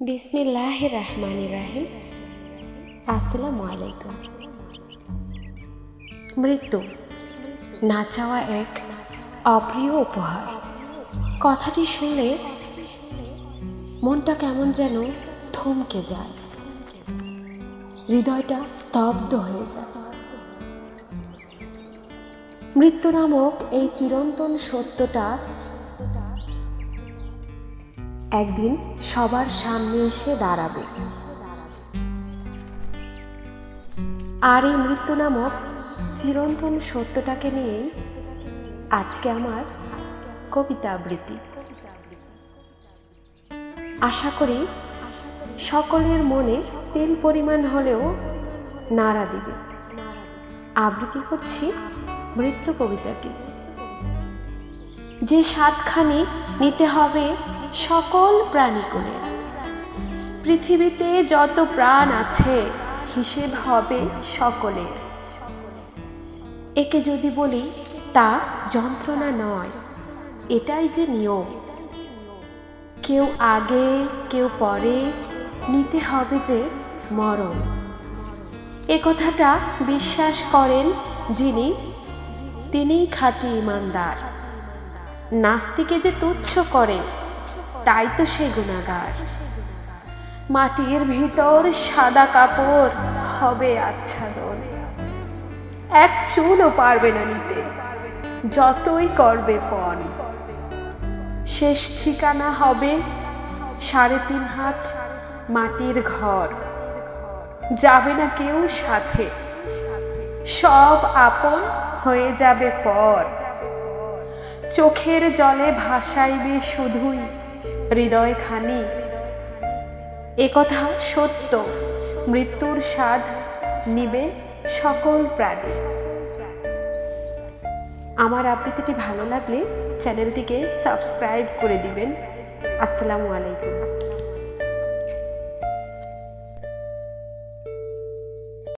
বিসমিল্লাহ রহমান রাহিম আসসালামু আলাইকুম মৃত্যু। না চাওয়া এক অপ্রিয় উপহার। কথাটি শুনলে মনটা কেমন যেন থমকে যায়। হৃদয়টা স্তব্ধ হয়ে যায়। মৃত্যু নামক এই চিরন্তন সত্যটা একদিন সবার সামনে এসে দাঁড়াবে। আর এই মৃত্যু নামক চিরন্তন সত্যটাকে নিয়েই আজকে আমার কবিতা আবৃত্তি। আশা করি সকলের মনে তেল পরিমাণ হলেও নাড়া দিবে। আবৃত্তি করছি মৃত্যু কবিতাটি। যে স্বাদখানি নিতে হবে সকল প্রাণীকুলের পৃথিবীতে যত প্রাণ আছে, হিসেব হবে সকলের। একে যদি বলি, তা যন্ত্রণা নয়। এটাই যে নিয়ম। কেউ আগে, কেউ পরে নিতে হবে যে মরণ। এ কথাটা বিশ্বাস করেন যিনি, তিনিই খাঁটি ইমানদার। নাস্তিকে যে তুচ্ছ করে তাই তো সে গুণাগার। মাটির ভিতর সাদা কাপড় হবে আচ্ছাদন। এক চুলও পারবে না নিতে, যতই করবে পণ। শেষ ঠিকানা হবে সাড়ে তিন হাত মাটির ঘর। যাবে না কেউ সাথে, সব আপন হয়ে যাবে পর। চোখের জলে ভাসাইবে শুধুই হৃদয়খানি একথা সত্য। মৃত্যুর স্বাদ নিবে সকল প্রাণী। আমার আবৃত্তিটি ভালো লাগলে চ্যানেলটিকে সাবস্ক্রাইব করে দিবেন। আসসালামু আলাইকুম।